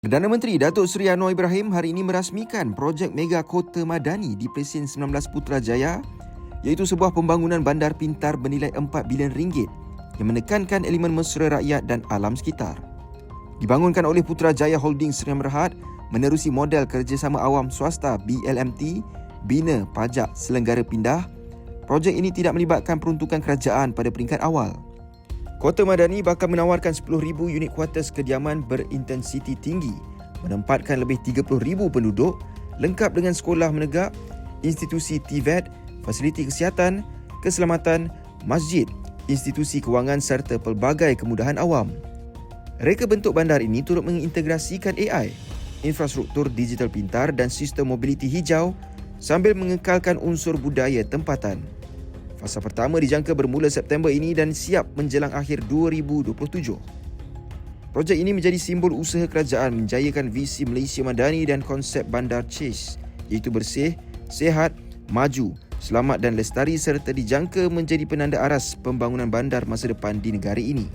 Perdana Menteri Datuk Seri Anwar Ibrahim hari ini merasmikan projek Mega Kota Madani di Presiden 19 Putrajaya iaitu sebuah pembangunan bandar pintar bernilai 4 bilion ringgit yang menekankan elemen mesra rakyat dan alam sekitar. Dibangunkan oleh Putrajaya Holding Seri Merhad menerusi model kerjasama awam swasta BLMT Bina Pajak Selenggara Pindah, projek ini tidak melibatkan peruntukan kerajaan pada peringkat awal. Kota Madani bakal menawarkan 10,000 unit kuartus kediaman berintensiti tinggi, menempatkan lebih 30,000 penduduk, lengkap dengan sekolah menegak, institusi TVET, fasiliti kesihatan, keselamatan, masjid, institusi kewangan serta pelbagai kemudahan awam. Reka bentuk bandar ini turut mengintegrasikan AI, infrastruktur digital pintar dan sistem mobiliti hijau sambil mengekalkan unsur budaya tempatan. Fasa pertama dijangka bermula September ini dan siap menjelang akhir 2027. Projek ini menjadi simbol usaha kerajaan menjayakan visi Malaysia Madani dan konsep bandar Chase iaitu bersih, sehat, maju, selamat dan lestari serta dijangka menjadi penanda aras pembangunan bandar masa depan di negara ini.